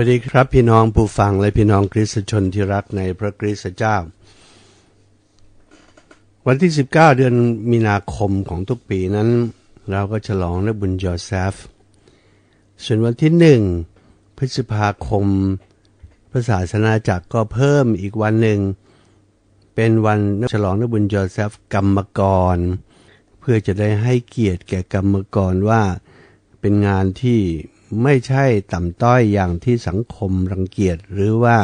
วัสดีครับพี่น้องผู้ฟังและพี่น้องคริสตชนที่รักในพระคริสตเจ้า วันที่ 19 เดือนมีนาคมของทุกปีนั้น เราก็ฉลองนบุญยอเซฟส่วนวันที่หนึ่งพฤษภาคมพระศาสนาจักรก็เพิ่มอีกวันหนึ่ง เป็นวันฉลองนบุญยอเซฟกรรมกร เพื่อจะได้ให้เกียรติแก่กรรมกรว่าเป็นงานที่ ไม่ใช่ต่ำต้อยอย่างที่สังคมรังเกียจหรือว่า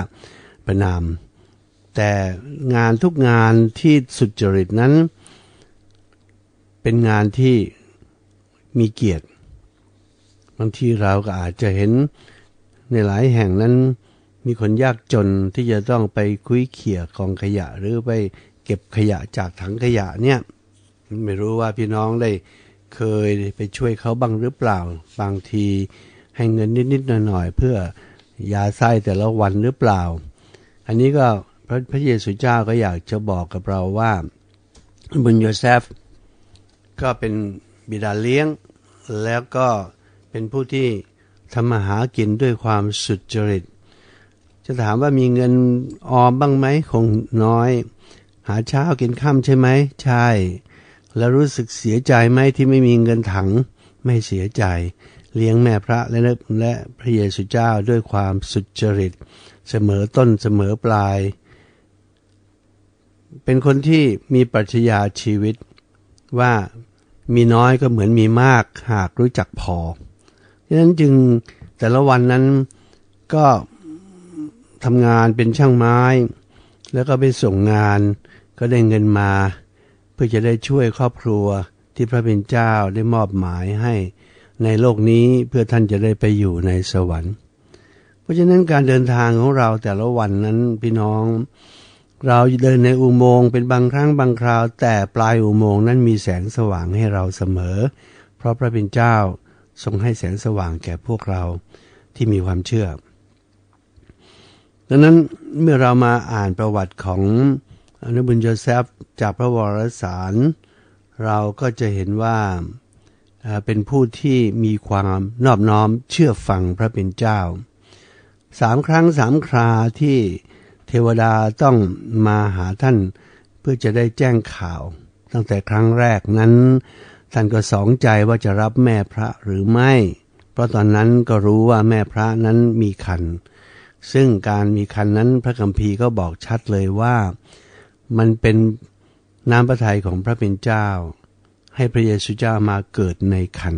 ประนาม แต่งานทุกงานที่สุจริตนั้น เป็นงานที่มีเกียรติบางทีเราก็อาจจะเห็นในหลายแห่งนั้นมีคนยากจนที่จะต้องไปคุยเขี่ยกองขยะหรือไปเก็บขยะจากถังขยะเนี่ย ไม่รู้ว่าพี่น้องได้เคยไปช่วยเขาบ้างหรือเปล่า บางที ให้เงินนิดๆหน่อยๆเพื่อยาไส้แต่ละวันหรือเปล่า อันนี้ก็พระพระเยซูเจ้าก็อยากจะบอกกับเราว่าบุญโยเซฟก็เป็นบิดาเลี้ยง แล้วก็เป็นผู้ที่ทำมาหากินด้วยความสุจริต จะถามว่ามีเงินออมบ้างไหมคงน้อย หาเช้ากินข้ามใช่ไหมใช่ แล้วรู้สึกเสียใจไหมที่ไม่มีเงินถังไม่เสียใจ เลี้ยงแม่พระและและพระเยซูเจ้าด้วยความสุจริต เสมอต้นเสมอปลาย เป็นคนที่มีปรัชญาชีวิตว่ามีน้อยก็เหมือนมีมากหากรู้จักพอดังนั้นจึงแต่ละวันนั้นก็ทำงานเป็นช่างไม้ แล้วก็ไปส่งงานก็ได้เงินมา เพื่อจะได้ช่วยครอบครัวที่พระเป็นเจ้าได้มอบหมายให้ ในโลกนี้เพื่อท่านจะได้ไปอยู่ในสวรรค์ เพราะฉะนั้นการเดินทางของเราแต่ละวันนั้นพี่น้อง เราเดินในอุโมงค์เป็นบางครั้งบางคราว แต่ปลายอุโมงค์นั้นมีแสงสว่างให้เราเสมอ เพราะพระเป็นเจ้าทรงให้แสงสว่างแก่พวกเราที่มีความเชื่อดังนั้นเมื่อเรามาอ่านประวัติของอนบุญโยเซฟจากพระวรสาร เราก็จะเห็นว่า เป็นผู้ที่มีความนอบน้อมเชื่อฟังพระเป็นเจ้าสามครั้งสามคราที่เทวดาต้องมาหาท่าน เพื่อจะได้แจ้งข่าว ตั้งแต่ครั้งแรกนั้น ท่านก็สองใจว่าจะรับแม่พระหรือไม่ เพราะตอนนั้นก็รู้ว่าแม่พระนั้นมีคัน ซึ่งการมีคันนั้นพระคัมภีร์ก็บอกชัดเลยว่า มันเป็นน้ำพระทัยของพระเป็นเจ้า ให้พระเยซูเจ้ามาเกิดในคัน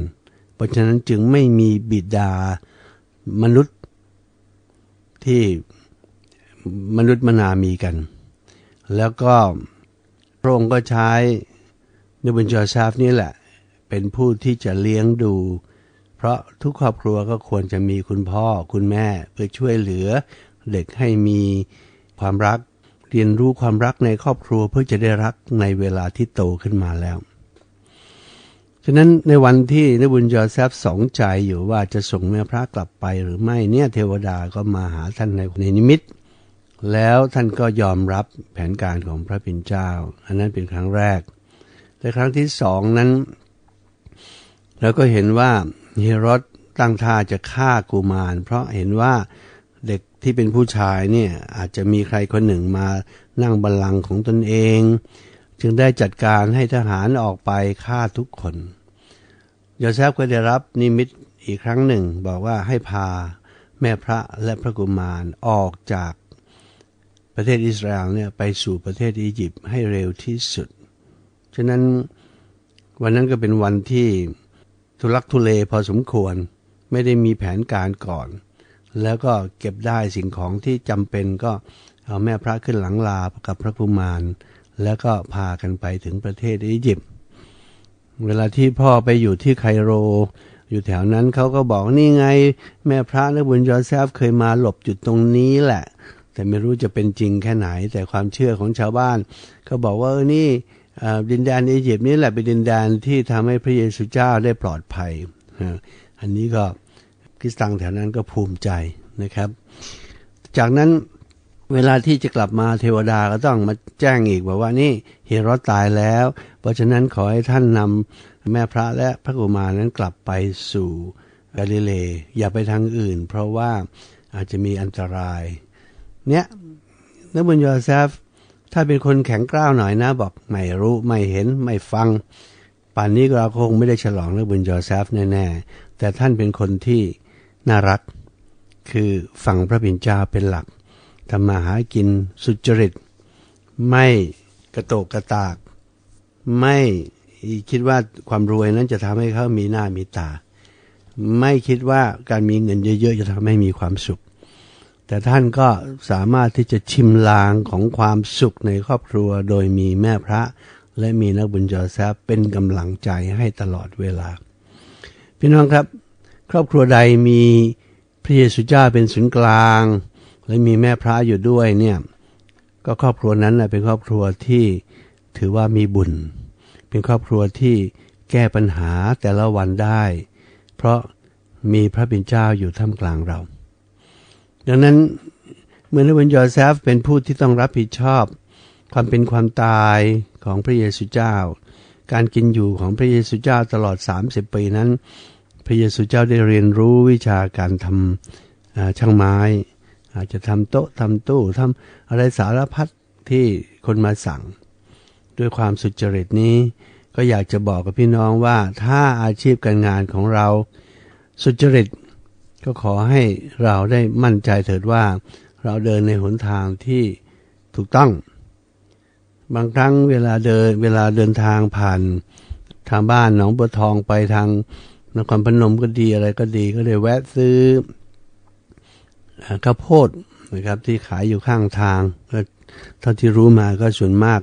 เพราะฉะนั้นจึงไม่มีบิดามนุษย์ที่มนุษย์มนามีกัน แล้วก็พระองค์ก็ใช้นบุญจอซาฟนี่แหละ เป็นผู้ที่จะเลี้ยงดู เพราะทุกครอบครัวก็ควรจะมีคุณพ่อคุณแม่เพื่อช่วยเหลือ เด็กให้มีความรัก เรียนรู้ความรักในครอบครัวเพื่อจะได้รักในเวลาที่โตขึ้นมาแล้ว ฉะนั้นในวันที่นบุญยอแซฟสองใจอยู่ว่าจะส่งแม่พระกลับไปหรือไม่เนี่ยเทวดาก็มาหาท่านในในนิมิต แล้วท่านก็ยอมรับแผนการของพระปิ่นเจ้า อันนั้นเป็นครั้งแรก แต่ครั้งที่สองนั้นเราก็เห็นว่าเฮโรดตั้งท่าจะฆ่ากุมาร เพราะเห็นว่าเด็กที่เป็นผู้ชายเนี่ยอาจจะมีใครคนหนึ่งมานั่งบัลลังก์ของตนเอง จึงได้จัดการให้ทหารออกไปฆ่าทุกคน โยเซฟก็ได้รับนิมิตอีกครั้งหนึ่ง บอกว่าให้พาแม่พระและพระกุมารออกจากประเทศอิสราเอลเนี่ยไปสู่ประเทศอียิปต์ให้เร็วที่สุด ฉะนั้นวันนั้นก็เป็นวันที่ทุลักทุเลพอสมควรไม่ได้มีแผนการก่อน แล้วก็เก็บได้สิ่งของที่จำเป็นก็เอาแม่พระขึ้นหลังลากับพระกุมาร แล้วก็พากันไปถึงประเทศอียิปต์ เวลาที่พ่อไปอยู่ที่ไคโร อยู่แถวนั้นเขาก็บอกนี่ไง แม่พระและบุญยอเซฟเคยมาหลบจุดตรงนี้แหละ แต่ไม่รู้จะเป็นจริงแค่ไหน แต่ความเชื่อของชาวบ้านเขาบอกว่าเออนี่ดินแดนอียิปต์นี่แหละเป็นดินแดนที่ทำให้พระเยซูเจ้าได้ปลอดภัย อันนี้ก็คริสตังแถวนั้นก็ภูมิใจนะครับ จากนั้น เวลาที่จะกลับมาเทวดาก็ต้องมาแจ้งอีกบอกว่านี่เฮโรดตายแล้ว เพราะฉะนั้นขอให้ท่านนำแม่พระและพระกุมารนั้นกลับไปสู่กาลิเลอย่าไปทางอื่น เพราะว่าอาจจะมีอันตราย เนี่ยนบุญยอเซฟถ้าเป็นคนแข็งกร้าวหน่อยนะ บอกไม่รู้ไม่เห็นไม่ฟัง ป่านนี้เราคงไม่ได้ฉลองนบุญยอเซฟแน่ๆแต่ท่านเป็นคนที่น่ารัก คือฟังพระบิณเจ้าเป็นหลัก ทำมาหากินสุจริต ไม่กระโตกกระตาก ไม่คิดว่าความรวยนั้นจะทำให้เขามีหน้ามีตา ไม่คิดว่าการมีเงินเยอะๆจะทำให้มีความสุข แต่ท่านก็สามารถที่จะชิมลางของความสุขในครอบครัว โดยมีแม่พระและมีนักบุญจอแซฟเป็นกำลังใจให้ตลอดเวลา พี่น้องครับ ครอบครัวใดมีพระเยซูเจ้าเป็นศูนย์กลาง และมีแม่พระอยู่ด้วยเนี่ยก็ครอบครัวนั้นเป็นครอบครัวที่ถือว่ามีบุญ เป็นครอบครัวที่แก้ปัญหาแต่ละวันได้ เพราะมีพระบิณเจ้าอยู่ท่ามกลางเรา ดังนั้นเมื่อนวันยอเซฟเป็นผู้ที่ต้องรับผิดชอบ ความเป็นความตายของพระเยซูเจ้า การกินอยู่ของพระเยซูเจ้าตลอด 30 ปีนั้น พระเยซูเจ้าได้เรียนรู้วิชาการทำช่างไม้ อาจจะทำโต๊ะทำตู้ทำอะไรสารพัดที่คนมาสั่ง ด้วยความสุจริตนี้ ก็อยากจะบอกกับพี่น้องว่าถ้าอาชีพการงานของเรา สุจริต ก็ขอให้เราได้มั่นใจเถิดว่า เราเดินในหนทางที่ถูกต้อง บางครั้งเวลาเดินเวลาเดินทางผ่านทางบ้านหนองบัวทองไปทางนครพนมก็ดีอะไรก็ดีก็เลยแวะซื้อ ข้าวโพดนะครับที่ขายอยู่ข้างทางก็เท่าที่รู้มาก็ส่วนมาก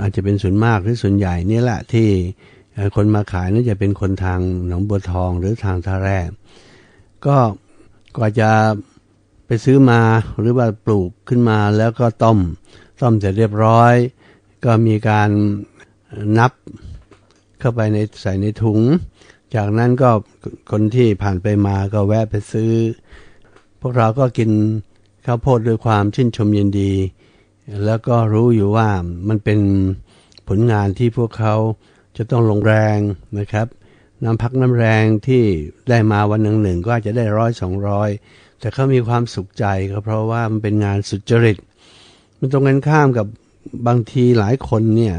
อาจจะเป็นส่วนมากหรือส่วนใหญ่นี่แหละที่คนมาขายน่าจะเป็นคนทางหนองบัวทองหรือทางท่าแร่ก็กว่าจะไปซื้อมาหรือว่าปลูกขึ้นมาแล้วก็ต้ม ต้มเสร็จเรียบร้อย ก็มีการนับเข้าไปในใส่ในถุง จากนั้นก็คนที่ผ่านไปมาก็แวะไปซื้อ วกเราก็กินข้าวโพดด้วยความชื่นชมยินดี แล้วก็รู้อยู่ว่ามันเป็นผลงานที่พวกเขาจะต้องลงแรงนะครับ น้ำพักน้ำแรงที่ได้มาวันหนึ่งหนึ่งก็อาจจะได้ร้อยสองร้อยแต่เขามีความสุขใจก็เพราะว่ามันเป็นงานสุจริต มันตรงกันข้ามกับบางทีหลายคนเนี่ย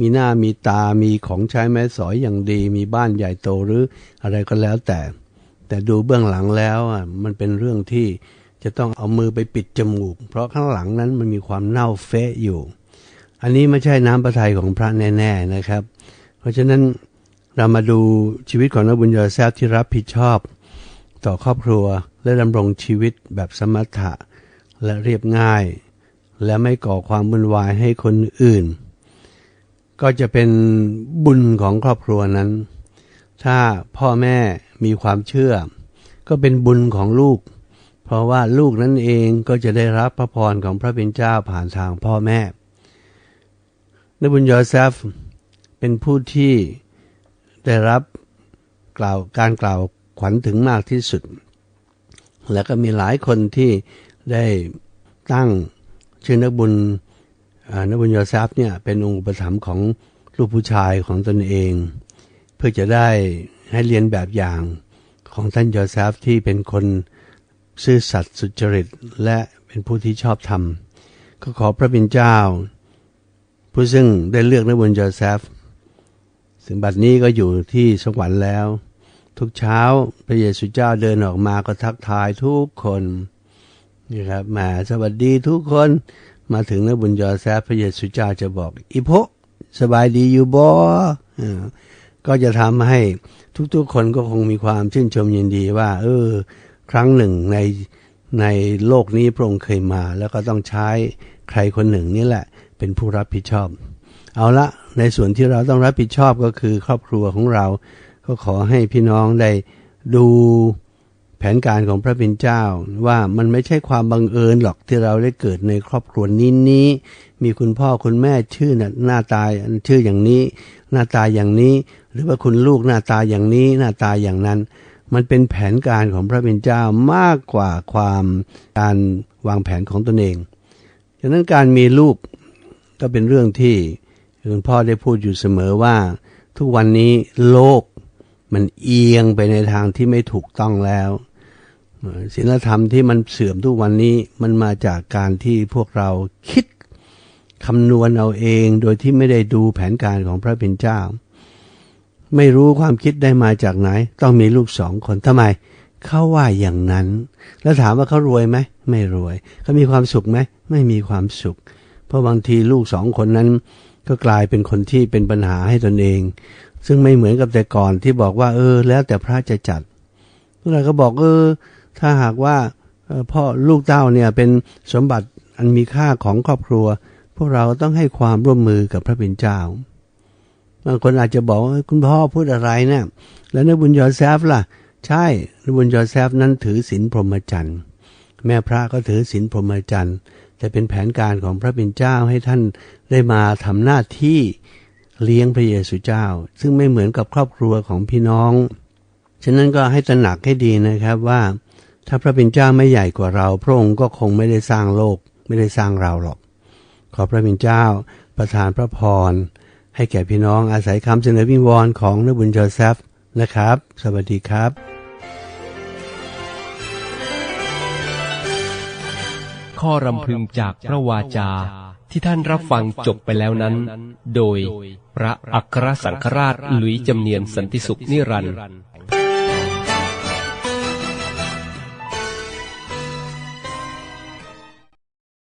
มีหน้ามีตามีของใช้แม้สอยอย่างดี มีบ้านใหญ่โตหรืออะไรก็แล้วแต่ แต่ดูเบื้องหลังแล้วอะมันเป็นเรื่องที่จะต้องเอามือไปปิดจมูก เพราะข้างหลังนั้นมันมีความเน่าเฟะอยู่ อันนี้ไม่ใช่น้ำประทัยของพระแน่ๆนะครับ เพราะฉะนั้นเรามาดูชีวิตของนักบุญยอแซฟที่รับผิดชอบต่อครอบครัวและดำรงชีวิตแบบสมถะและเรียบง่าย และไม่ก่อความวุ่นวายให้คนอื่น ก็จะเป็นบุญของครอบครัวนั้น ถ้าพ่อแม่ มีความเชื่อ ก็เป็นบุญของลูก เพราะว่าลูกนั้นเองก็จะได้รับพระพรของพระเป็นเจ้าผ่านทางพ่อแม่นบุญยอเซฟเป็นผู้ที่ได้รับกล่าวการกล่าวขวัญถึงมากที่สุด แล้วก็มีหลายคนที่ได้ตั้งชื่อนักบุญนักบุญยอเซฟเนี่ยเป็นองค์ประถมของลูกผู้ชายของตนเอง เพื่อจะได้ ให้เรียนแบบอย่างของท่านโยเซฟที่เป็นคนซื่อสัตย์สุจริตและเป็นผู้ที่ชอบธรรม ก็ขอพระบิณเจ้า ผู้ซึ่งได้เลือกนักบุญโยเซฟถึงบัดนี้ก็อยู่ที่สวรรค์แล้ว ทุกเช้าพระเยซูเจ้าเดินออกมาก็ทักทายทุกคนนี่ครับมาสวัสดีทุกคนมาถึงนักบุญยอแซฟพระเยซูเจ้าจะบอก อีโพสบายดีอยู่บ่ก็จะทำให้ ทุกๆ คนก็คงมีความชื่นชมยินดีว่า เออ ครั้งหนึ่งในในโลกนี้พระองค์เคยมา แล้วก็ต้องใช้ใครคนหนึ่งนี่แหละ เป็นผู้รับผิดชอบ เอาละในส่วนที่เราต้องรับผิดชอบก็คือครอบครัวของเรา ก็ขอให้พี่น้องได้ดู แผนการของพระเป็นเจ้าว่ามันไม่ใช่ความบังเอิญหรอกที่เราได้เกิดในครอบครัวนี้นี้ มีคุณพ่อคุณแม่ชื่อหน้าตาชื่ออย่างนี้ หน้าตาอย่างนี้ หรือว่าคุณลูกหน้าตาอย่างนี้ หน้าตาอย่างนั้น มันเป็นแผนการของพระเป็นเจ้ามากกว่าความการวางแผนของตนเองดังนั้นการมีลูกก็เป็นเรื่องที่คุณพ่อได้พูดอยู่เสมอว่า ทุกวันนี้โลกมันเอียงไปในทางที่ไม่ถูกต้องแล้ว ศีลธรรมที่มันเสื่อมทุกวันนี้มันมาจากการที่พวกเราคิดคำนวณเอาเองโดยที่ไม่ได้ดูแผนการของพระเป็นเจ้า ไม่รู้ความคิดได้มาจากไหน ต้องมีลูกสองคนทำไมเขาว่าอย่างนั้น แล้วถามว่าเขารวยไหมไม่รวยเขามีความสุขไหมไม่มีความสุข เพราะบางทีลูกสองคนนั้น ก็กลายเป็นคนที่เป็นปัญหาให้ตนเอง ซึ่งไม่เหมือนกับแต่ก่อนที่บอกว่า เออ แล้วแต่พระจะจัดพวกเราก็บอกเออ ถ้าหากว่าพ่อลูกเต้าเนี่ยเป็นสมบัติอันมีค่าของครอบครัว พวกเราต้องให้ความร่วมมือกับพระเป็นเจ้าบางคนอาจจะบอกว่าคุณพ่อพูดอะไรเนี่ยแล้วนบุญยอแซฟล่ะ ใช่นบุญยอแซฟนั้นถือศีลพรหมจรรย์แม่พระก็ถือศีลพรหมจรรย์แต่เป็นแผนการของพระเป็นเจ้าให้ท่านได้มาทำหน้าที่เลี้ยงพระเยซูเจ้า ซึ่งไม่เหมือนกับครอบครัวของพี่น้อง ฉะนั้นก็ให้ตระหนักให้ดีนะครับว่า ถ้าพระเป็นเจ้าไม่ใหญ่กว่าเรา พระองค์ก็คงไม่ได้สร้างโลกไม่ได้สร้างเราหรอก ขอพระเป็นเจ้าประทานพระพร ให้แก่พี่น้องอาศัยคำเสนอวิงวอนของนบุญโจเซฟนะครับ สวัสดีครับข้อรำพึงจากพระวาจาที่ท่านรับฟังจบไปแล้วนั้น โดยพระอัครสังฆราชหลุยจำเนียนสันติสุขนิรันดร์